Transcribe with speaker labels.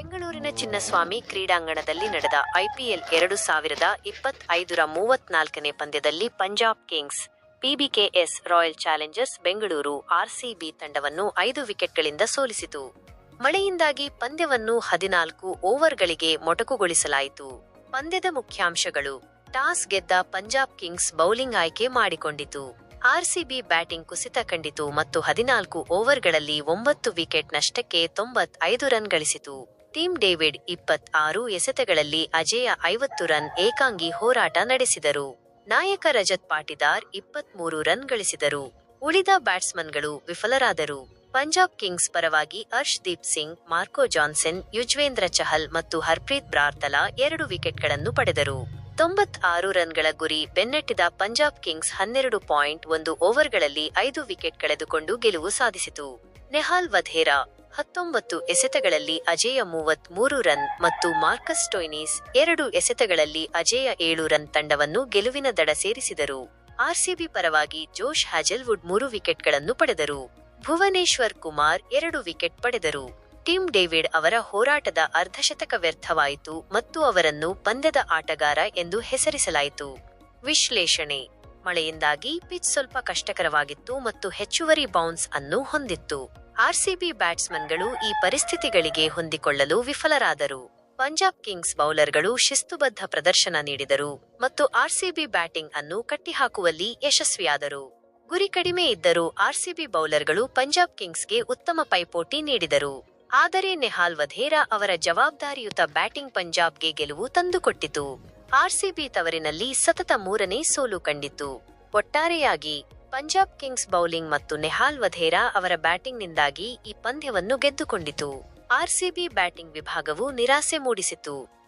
Speaker 1: ಬೆಂಗಳೂರಿನ ಚಿನ್ನಸ್ವಾಮಿ ಕ್ರೀಡಾಂಗಣದಲ್ಲಿ ನಡೆದ ಐಪಿಎಲ್ ಎರಡು ಸಾವಿರದ ಇಪ್ಪತ್ತೈದರ ಮೂವತ್ನಾಲ್ಕನೇ ಪಂದ್ಯದಲ್ಲಿ Punjab Kings P B K S Royal Challengers, Bengaluru R C B ತಂಡವನ್ನು ಐದು ವಿಕೆಟ್ಗಳಿಂದ ಸೋಲಿಸಿತು. ಮಳೆಯಿಂದಾಗಿ ಪಂದ್ಯವನ್ನು ಹದಿನಾಲ್ಕು ಓವರ್ಗಳಿಗೆ ಮೊಟಕುಗೊಳಿಸಲಾಯಿತು. ಪಂದ್ಯದ ಮುಖ್ಯಾಂಶಗಳು, ಟಾಸ್ ಗೆದ್ದ ಪಂಜಾಬ್ ಕಿಂಗ್ಸ್ ಬೌಲಿಂಗ್ ಆಯ್ಕೆ ಮಾಡಿಕೊಂಡಿತು. ಆರ್ಸಿಬಿ ಬ್ಯಾಟಿಂಗ್ ಕುಸಿತ ಕಂಡಿತು ಮತ್ತು ಹದಿನಾಲ್ಕು ಓವರ್ಗಳಲ್ಲಿ ಒಂಬತ್ತು ವಿಕೆಟ್ ನಷ್ಟಕ್ಕೆ ತೊಂಬತ್ತೈದು ರನ್ ಗಳಿಸಿತು. ಟೀಮ್ ಡೇವಿಡ್ ಇಪ್ಪತ್ತಾರು ಎಸೆತಗಳಲ್ಲಿ ಅಜೇಯ ಐವತ್ತು ರನ್ ಏಕಾಂಗಿ ಹೋರಾಟ ನಡೆಸಿದರು. ನಾಯಕ ರಜತ್ ಪಾಟಿದಾರ್ ಇಪ್ಪತ್ಮೂರು ರನ್ ಗಳಿಸಿದರು. ಉಳಿದ ಬ್ಯಾಟ್ಸ್ಮನ್ಗಳು ವಿಫಲರಾದರು. ಪಂಜಾಬ್ ಕಿಂಗ್ಸ್ ಪರವಾಗಿ ಅರ್ಶ್ದೀಪ್ ಸಿಂಗ್, ಮಾರ್ಕೋ ಜಾನ್ಸನ್, ಯುಜ್ವೇಂದ್ರ ಚಹಲ್ ಮತ್ತು ಹರ್ಪ್ರೀತ್ ಬ್ರಾರ್ತಲಾ ಎರಡು ವಿಕೆಟ್ಗಳನ್ನು ಪಡೆದರು. ತೊಂಬತ್ತಾರು ರನ್ಗಳ ಗುರಿ ಬೆನ್ನಟ್ಟಿದ ಪಂಜಾಬ್ ಕಿಂಗ್ಸ್ ಹನ್ನೆರಡು ಪಾಯಿಂಟ್ ಒಂದು ಓವರ್ಗಳಲ್ಲಿ ಐದು ವಿಕೆಟ್ ಕಳೆದುಕೊಂಡು ಗೆಲುವು ಸಾಧಿಸಿತು. ನೆಹಾಲ್ ವಧೇರಾ ಹತ್ತೊಂಬತ್ತು ಎಸೆತಗಳಲ್ಲಿ ಅಜೇಯ ಮೂವತ್ ಮೂರು ರನ್ ಮತ್ತು ಮಾರ್ಕಸ್ ಟೊಯ್ನೀಸ್ ಎರಡು ಎಸೆತಗಳಲ್ಲಿ ಅಜೇಯ ಏಳು ರನ್ ತಂಡವನ್ನು ಗೆಲುವಿನ ದಡ ಸೇರಿಸಿದರು. ಆರ್ಸಿಬಿ ಪರವಾಗಿ ಜೋಶ್ ಹ್ಯಾಜಲ್ವುಡ್ ಮೂರು ವಿಕೆಟ್ಗಳನ್ನು ಪಡೆದರು. ಭುವನೇಶ್ವರ್ ಕುಮಾರ್ ಎರಡು ವಿಕೆಟ್ ಪಡೆದರು. ಟಿಮ್ ಡೇವಿಡ್ ಅವರ ಹೋರಾಟದ ಅರ್ಧಶತಕ ವ್ಯರ್ಥವಾಯಿತು ಮತ್ತು ಅವರನ್ನು ಪಂದ್ಯದ ಆಟಗಾರ ಎಂದು ಹೆಸರಿಸಲಾಯಿತು. ವಿಶ್ಲೇಷಣೆ. ಮಳೆಯಿಂದಾಗಿ ಪಿಚ್ ಸ್ವಲ್ಪ ಕಷ್ಟಕರವಾಗಿತ್ತು ಮತ್ತು ಹೆಚ್ಚುವರಿ ಬೌನ್ಸ್ ಅನ್ನು ಹೊಂದಿತ್ತು. ಆರ್ಸಿಬಿ ಬ್ಯಾಟ್ಸ್ಮನ್ಗಳು ಈ ಪರಿಸ್ಥಿತಿಗಳಿಗೆ ಹೊಂದಿಕೊಳ್ಳಲು ವಿಫಲರಾದರು. ಪಂಜಾಬ್ ಕಿಂಗ್ಸ್ ಬೌಲರ್ಗಳು ಶಿಸ್ತುಬದ್ಧ ಪ್ರದರ್ಶನ ನೀಡಿದರು ಮತ್ತು ಆರ್ಸಿಬಿ ಬ್ಯಾಟಿಂಗ್ ಅನ್ನು ಕಟ್ಟಿಹಾಕುವಲ್ಲಿ ಯಶಸ್ವಿಯಾದರು. ಗುರಿ ಕಡಿಮೆ ಇದ್ದರೂ ಆರ್ಸಿಬಿ ಬೌಲರ್ಗಳು ಪಂಜಾಬ್ ಕಿಂಗ್ಸ್ಗೆ ಉತ್ತಮ ಪೈಪೋಟಿ ನೀಡಿದರು. ಆದರೆ ನೆಹಾಲ್ ವಧೇರಾ ಅವರ ಜವಾಬ್ದಾರಿಯುತ ಬ್ಯಾಟಿಂಗ್ ಪಂಜಾಬ್ಗೆ ಗೆಲುವು ತಂದುಕೊಟ್ಟಿತು. ಆರ್ಸಿಬಿ ತವರಿನಲ್ಲಿ ಸತತ ಮೂರನೇ ಸೋಲು ಕಂಡಿತು ಒಟ್ಟಾರೆಯಾಗಿ ಪಂಜಾಬ್ ಕಿಂಗ್ಸ್ ಬೌಲಿಂಗ್ ಮತ್ತು ನೆಹಾಲ್ ವಧೇರಾ ಅವರ ಬ್ಯಾಟಿಂಗ್ನಿಂದಾಗಿ ಈ ಪಂದ್ಯವನ್ನು ಗೆದ್ದುಕೊಂಡಿತು. ಆರ್ಸಿಬಿ ಬ್ಯಾಟಿಂಗ್ ವಿಭಾಗವು ನಿರಾಸೆ ಮೂಡಿಸಿತು.